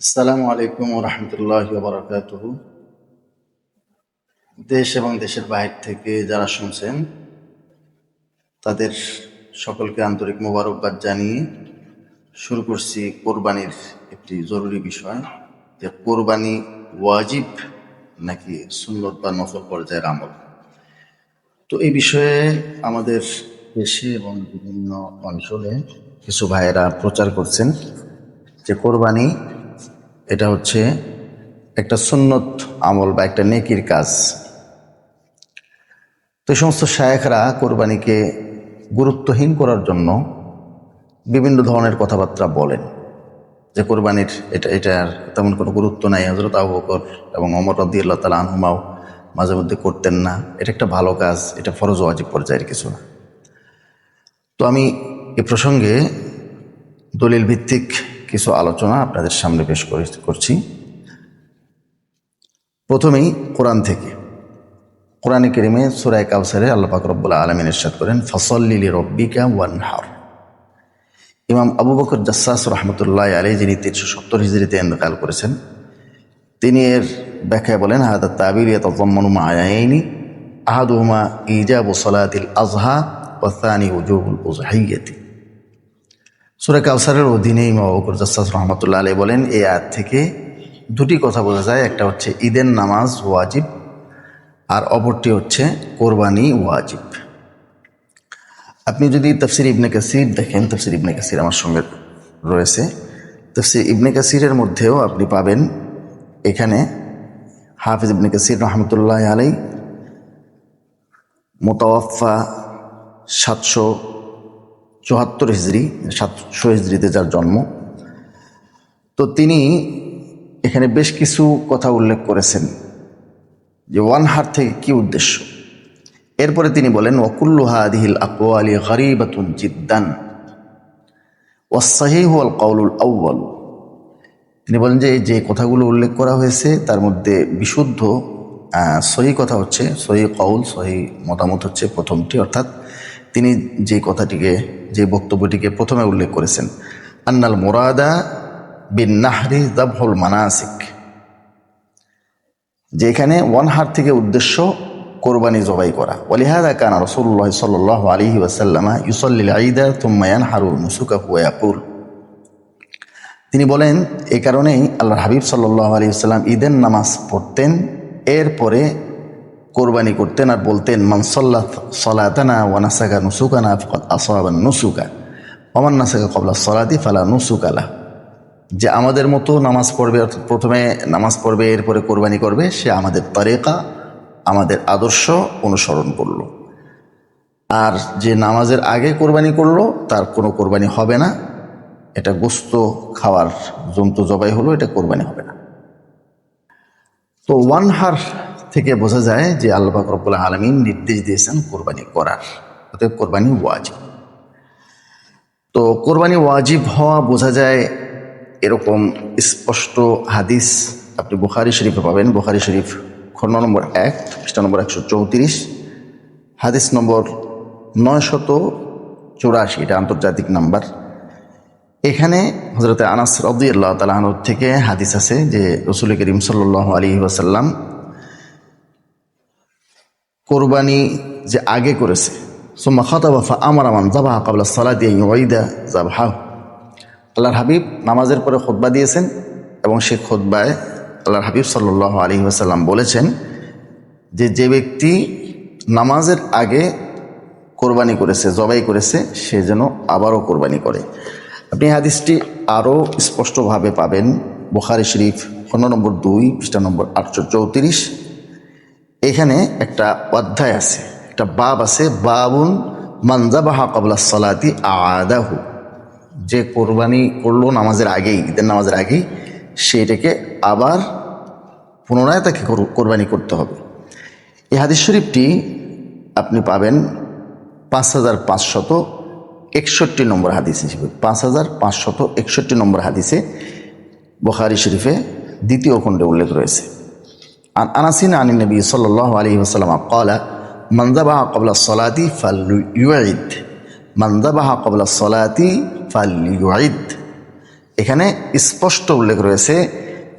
আসসালামু আলাইকুম রহমতুল্লাহ বরকাত দেশ এবং দেশের বাইরে থেকে যারা শুনছেন, তাদের সকলকে আন্তরিক মোবারকবাদ জানিয়ে শুরু করছি কোরবানির একটি জরুরি বিষয়, যে কোরবানি ওয়াজিব নাকি সুন্নত বা নফল পর্যায়ের আমল। তো এই বিষয়ে আমাদের দেশে এবং বিভিন্ন অঞ্চলে কিছু ভাইয়েরা প্রচার করছেন যে কোরবানি এটা হচ্ছে একটা সুন্নত আমল বা একটা নেকির কাজ। তো সমস্ত শায়েখরা কোরবানিকে গুরুত্বহীন করার জন্য বিভিন্ন ধরনের কথাবার্তা বলেন যে কোরবানির এটা, এটার তেমন কোনো গুরুত্ব নাই। হজরত আবু বকর এবং অমর রদি আল্লাহ তালা আনহুমাও মাঝে মধ্যে করতেন না। এটা একটা ভালো কাজ, এটা ফরজ ওয়াজিব পর্যায়ের কিছু না। তো আমি এ প্রসঙ্গে দলিল ভিত্তিক কিছু আলোচনা আপনাদের সামনে পেশ করে- করছি। প্রথমেই কোরআন থেকে। কোরআনে কেরিমে সুরায় কাউসারে আল্লাহ পাক রব্বুল্লাহ আলমিন ইরশাদ করেন ফসল্লিলি রব্বিকা ওয়ান ওয়ানহার। ইমাম আবু বকর জাসাস রহমতুল্লাহ আলী যিনি তিনশো সত্তর হিজড়িতে ইন্তকাল করেছেন, তিনি এর ব্যাখ্যায় বলেন, হাদা তাবির ইয়াতাজাম্মানু মাআয়াইনি আহাদুহুমা ইজাবু সালাতিল আজহা ওয়া থানি উজুবুল উজহিয়্যাতি সুরা কাউসারের অধীনে ইমাম বকর জাসাস রহমতুল্লাহ আলী বলেন, এই আয়াত থেকে দুটি কথা বোঝা যায়। একটা হচ্ছে ঈদের নামাজ ওয়াজিব, আর অপরটি হচ্ছে কোরবানি ওয়াজিব। আপনি যদি তফসির ইবনে কাসির দেখেন, তফসির ইবনে কাসির আমার সঙ্গে রয়েছে। তফসির ইবনে কাসিরের মধ্যেও আপনি পাবেন এখানে হাফিজ ইবনে কাসির রহমতুল্লাহ আলাই মোতাওয়াফা সাতশো চুয়াত্তর হিজড়ি, সাতশো হিজড়িতে যার জন্ম। তো তিনি এখানে বেশ কিছু কথা উল্লেখ করেছেন যে ওয়ান হার থেকে কি উদ্দেশ্য? এরপরে তিনি বলেন ওকুল্লুহা আদিহিল আকওয়ালি গরিবাতুন জিদ্দান। ওয়াসাহিহ আল কাউলুল আউ্বাল তিনি বলেন যে যে কথাগুলো উল্লেখ করা হয়েছে তার মধ্যে বিশুদ্ধ সহি কথা হচ্ছে, সহি কৌল সহি মতামত হচ্ছে প্রথমটি, অর্থাৎ তিনি যে কথাটিকে, যে বক্তব্যটিকে প্রথমে উল্লেখ করেছেন, আন্নাল মোরাদা বিন নাহরি দাবহুল মানাসিক, যে এখানে ওয়ান হার থেকে উদ্দেশ্য কোরবানি জবাই করা। ওলিহাদা কানা রসুল্লাহ সাল আলী ওয়াসাল্লামা ইউসল্লিল আইদা তুম্মায়ান হারুল মুসুকা হুয়াকুল তিনি বলেন এই কারণেই আল্লাহ হাবিব সাল্লাহ আলী সাল্লাম ঈদের নামাজ পড়তেন, এরপরে কোরবানি করতেন আর বলতেন মানসল্লা সলাতানা ওয়ানাসাকা নুসুকানা ফকত নুসুকা ওমান নাসাকা কবলা সলাতি ফালা নুসুকালা যে আমাদের মতো নামাজ পড়বে, অর্থাৎ প্রথমে নামাজ পড়বে, এরপরে কোরবানি করবে, সে আমাদের তরেকা, আমাদের আদর্শ অনুসরণ করল। আর যে নামাজের আগে কোরবানি করল, তার কোনো কোরবানি হবে না। এটা গোস্ত খাওয়ার জন্তু জবাই হলো, এটা কোরবানি হবে না। তো ওয়ান হার থেকে বোঝা যায় যে আল্লাহ রব্বুল্লাহ আলমিন নির্দেশ দিয়েছেন কোরবানি করার। অতএব কোরবানি ওয়াজিব। তো কোরবানি ওয়াজিব হওয়া বোঝা যায় এরকম স্পষ্ট হাদিস আপনি বুখারি শরীফে পাবেন। বুখারি শরীফ খণ্ড নম্বর এক, পৃষ্ঠা নম্বর একশো চৌত্রিশ, হাদিস নম্বর নয়শত চৌরাশি, এটা আন্তর্জাতিক নাম্বার। এখানে হজরতে আনাস রদি আল্লাহ তালাহনুর থেকে হাদিস আছে যে রসুল করিম সাল্লাহ আলী কোরবানি যে আগে করেছে। সোম্মা খতাবাফা আমার আমান জাবাহা কাবলা সালা দিয়ে ওয়াইদা জাবাহা আল্লাহর হাবিব নামাজের পরে খোদবা দিয়েছেন এবং সে খোদবায় আল্লাহর হাবিব সাল্লাহ আলী ওয়াসাল্লাম বলেছেন যে যে ব্যক্তি নামাজের আগে কোরবানি করেছে, জবাই করেছে, সে যেন আবারও কোরবানি করে। আপনি হাদিসটি আরও স্পষ্টভাবে পাবেন। বুখারি শরীফ খন্ড নম্বর দুই, পৃষ্ঠা নম্বর আটশো চৌত্রিশ। এখানে একটা অধ্যায় আছে, একটা বাব আছে, বাবুন মানজাবাহা কবলা সলাতি আদাহু যে কোরবানি করল নামাজের আগেই, ঈদের নামাজের আগেই সেটাকে আবার পুনরায় তাকে কোরবানি করতে হবে। এই হাদিস শরীফটি আপনি পাবেন পাঁচ হাজার পাঁচশত একষট্টি নম্বর হাদিস। হিসেবে পাঁচ হাজার পাঁচশত একষট্টি নম্বর হাদিসে বখারি শরীফে দ্বিতীয় খণ্ডে উল্লেখ রয়েছে। عن أنس عن النبي صلى الله عليه وسلم قال من ذبح قبل الصلاة فليعد من ذبح قبل الصلاة فليعد এখানে স্পষ্ট উল্লেখ রয়েছে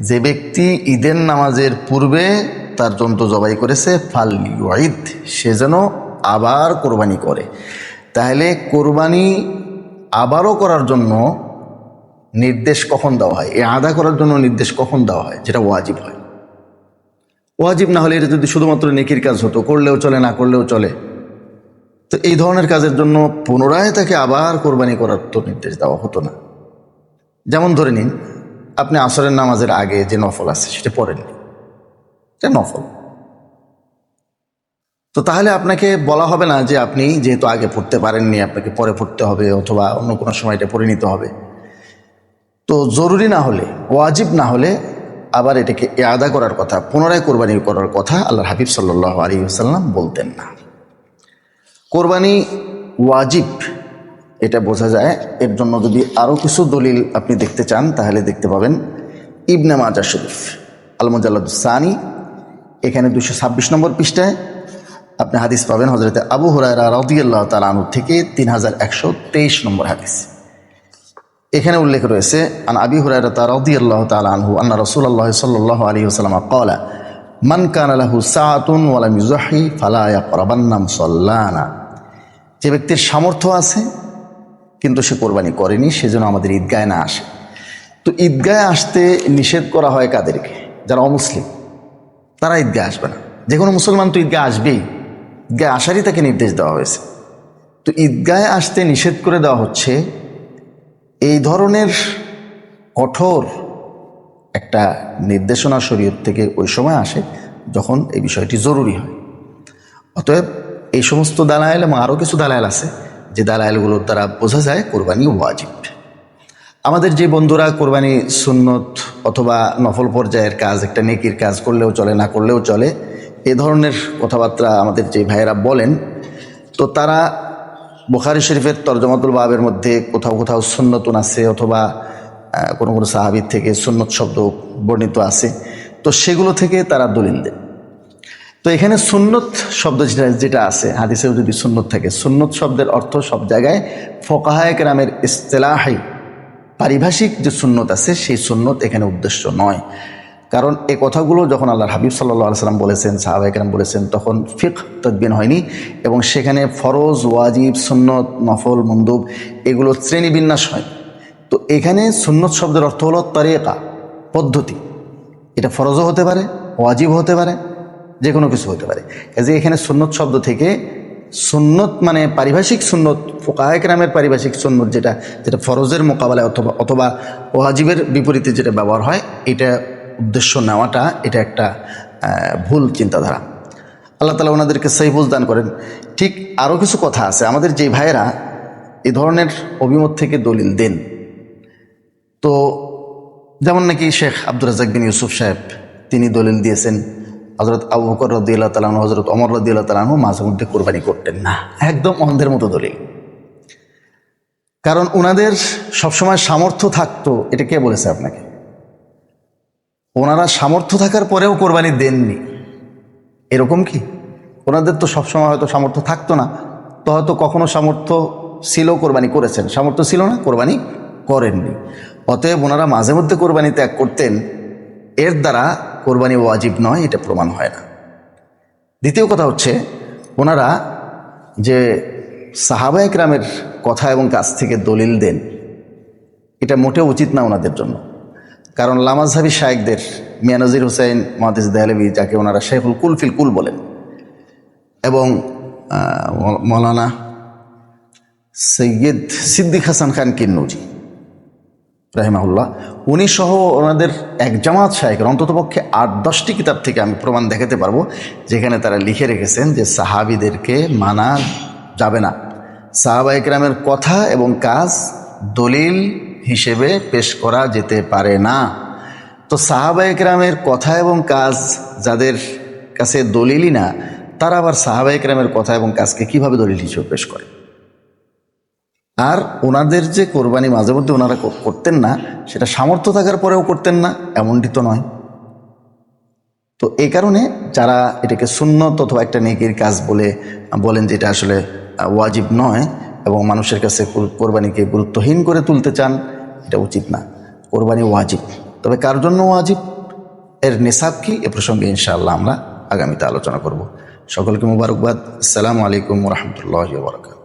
যে ব্যক্তি ঈদের নামাজের পূর্বে তার জন্তু জবাই করেছে ফাল ঈদ সে যেন আবার কোরবানি করে তাহলে কোরবানি আবারও করার জন্য নির্দেশ কখন দেওয়া হয় এই আদা করার জন্য নির্দেশ কখন দেওয়া হয় যেটা ওয়াজিব হয় ওয়াজিব না হলে এটা যদি শুধুমাত্র নেকির কাজ হতো, করলেও চলে, না করলেও চলে। তো এই ধরনের কাজের জন্য পুনরায় তাকে আবার কোরবানি করার তো নির্দেশ দেওয়া হতো না। যেমন ধরে নিন, আপনি আসরের নামাজের আগে যে নফল আছে, সেটা পড়েননি এটা নফল। তো তাহলে আপনাকে বলা হবে না যে আপনি যেহেতু আগে পড়তে পারেননি, আপনাকে পরে পড়তে হবে অথবা অন্য কোনো সময় এটা পড়ে নিতে হবে। তো জরুরি না হলে, ওয়াজিব না হলে আবার এটাকে আদা করার কথা, পুনরায় কোরবানি করার কথা আল্লাহ হাবিব সাল্লাহ আলী সাল্লাম বলতেন না। কোরবানি ওয়াজিব, এটা বোঝা যায়। এর জন্য যদি আরও কিছু দলিল আপনি দেখতে চান, তাহলে দেখতে পাবেন ইবনে মাজা শরীফ আলমজাল্লাদুসানি এখানে দুশো ছাব্বিশ নম্বর পৃষ্ঠায় আপনি হাদিস পাবেন হজরতে আবু হুরায়রা রদিয়াল্লাহ তালানু থেকে তিন হাজার একশো তেইশ নম্বর হাদিস। এখানে উল্লেখ রয়েছে, আন আবি হুরায়রা রদিয়াল্লাহ তালানহু আন্না রসুল্লাহ সাল্লাহ আলী ওসালাম কলা মান কান আলাহু সাআতুন ওয়ালাম ইউজাহি ফালা ইয়াকরাবান্না মুসাল্লানা যে ব্যক্তির সামর্থ্য আছে, কিন্তু সে কোরবানি করেনি, সেজন্য আমাদের ঈদগায় না আসে। তো ঈদগায় আসতে নিষেধ করা হয় কাদেরকে? যারা অমুসলিম, তারা ঈদগায় আসবে না। যে কোনো মুসলমান তো ঈদগায় আসবেই। ঈদগায় আসারই তাকে নির্দেশ দেওয়া হয়েছে। তো ঈদগায় আসতে নিষেধ করে দেওয়া হচ্ছে এই ধরনের কঠোর একটা নির্দেশনা শরীয়ত থেকে ওই সময় আসে যখন এই বিষয়টি জরুরি হয়। অতএব এই সমস্ত দালায়েল এবং আরও কিছু দালায়েল আছে, যে দালায়েলগুলোর দ্বারা বোঝা যায় কোরবানি ওয়াজিব। আমাদের যে বন্ধুরা কোরবানি সুন্নত অথবা নফল পর্যায়ের কাজ, একটা নেকির কাজ করলেও চলে, না করলেও চলে, এ ধরনের কথাবার্তা আমাদের যে ভাইয়েরা বলেন, তো তারা বুখারি শরীফের তর্জমাতুল বাবের মধ্যে কোথাও কোথাও সুন্নতুন আছে অথবা কোনো কোনো সাহাবির থেকে সুন্নত শব্দ বর্ণিত আছে। তো সেগুলো থেকে তারা দলিল দেন তো এখানে সুন্নত শব্দ যেটা যেটা আছে, হাদিসেও যদি সুন্নত থাকে, সুন্নত শব্দের অর্থ সব জায়গায় ফোকাহায় গ্রামের ইস্তেলাহাই পারিভাষিক যে সুন্নত আছে, সেই সুন্নত এখানে উদ্দেশ্য নয়। কারণ এই কথাগুলো যখন আল্লাহ হাবিব সাল্লাহ সাল্লাম বলেছেন সাহাবাইকরাম বলেছেন, তখন ফিক তদ্বিন হয়নি এবং সেখানে ফরজ, ওয়াজিব, সুন্নত, নফল, মন্দুব এগুলো শ্রেণীবিন্যাস হয়। তো এখানে সুন্নত শব্দের অর্থ হলো তরিকা, পদ্ধতি। এটা ফরজও হতে পারে ওয়াজিব হতে পারে যে কোনো কিছু হতে পারে। কাজে এখানে সুন্নত শব্দ থেকে সুন্নত মানে পারিভাষিক সুন্নত ফোকায়ক নামের পারিভাষিক সুন্নত যেটা যেটা ফরজের মোকাবেলায় অথবা অথবা ওয়াজিবের বিপরীতে যেটা ব্যবহার হয়, এটা উদ্দেশ্য নেওয়াটা এটা একটা ভুল চিন্তাধারা। আল্লাহ তালা ওনাদেরকে সেই বুঝ দান করেন। ঠিক আরও কিছু কথা আছে। আমাদের যে ভাইয়েরা এ ধরনের অভিমত থেকে দলিল দেন। তো যেমন নাকি শেখ আব্দুর রাজাক বিন ইউসুফ সাহেব, তিনি দলিল দিয়েছেন হজরত আবু বকর রদিয়াল্লাহ তালাহু হজরত অমর রদিয়াল্লাহ তালাহু মাঝে মধ্যে কোরবানি করতেন না। একদম অন্ধের মতো দলিল। কারণ ওনাদের সবসময় সামর্থ্য থাকতো, এটা কে বলেছে আপনাকে? ওনারা সামর্থ্য থাকার পরেও কোরবানি দেননি। এরকম কি? ওনাদের তো সবসময় হয়তো সামর্থ্য থাকতো না। তো হয়তো কখনো সামর্থ্য ছিল কোরবানি করেছেন। সামর্থ্য ছিল না, কোরবানি করেননি। অতএব ওনারা মাঝে মধ্যে কোরবানি ত্যাগ করতেন। এর দ্বারা কোরবানি ওয়াজিব নয়, এটা প্রমাণ হয় না। দ্বিতীয় কথা হচ্ছে, ওনারা যে সাহাবা একরামের কথা এবং কাছ থেকে দলিল দেন, এটা মোটেও উচিত না ওনাদের জন্য। কারণ লামাজহাবি শায়েকদের মিয়ানজির হুসাইন, মহাদিস দেহলবি যাকে ওনারা শেখুল কুলফিল কুল বলেন। এবং মৌলানা সৈয়দ সিদ্দিক হাসান খান কিন্নুজি, রাহিমাহুল্লাহ উনি সহ ওনাদের এক জামাত শাহেকের অন্ততপক্ষে আট দশটি কিতাব থেকে আমি প্রমাণ দেখাতে পারব, যেখানে তারা লিখে রেখেছেন যে সাহাবিদেরকে মানা যাবে না। সাহাবা একরামের কথা এবং কাজ, দলিল হিসেবে পেশ করা যেতে পারে না। তো সাহাবা একরামের কথা এবং কাজ যাদের কাছে দলিলই না, তারা আবার সাহাবা একরামের কথা এবং কাজকে কীভাবে দলিল হিসেবে পেশ করে? আর ওনাদের যে কোরবানি মাঝে মধ্যে ওনারা করতেন না, সেটা সামর্থ্য থাকার পরেও করতেন না, এমনটি তো নয়। তো এই কারণে যারা এটাকে সুন্নত অথবা একটা নেকির কাজ বলে, বলেন যে এটা আসলে ওয়াজিব নয় এবং মানুষের কাছে কোরবানিকে গুরুত্বহীন করে তুলতে চান এটা উচিত না। কোরবানি ওয়াজিব। তবে কার জন্য ওয়াজিব? এর নিসাব কি? এ প্রসঙ্গে ইনশাআল্লাহ আমরা আগামীতে আলোচনা করব। সকলকে মুবারকবাদ। আসসালামু আলাইকুম রহমতুল্লাহ বরকাত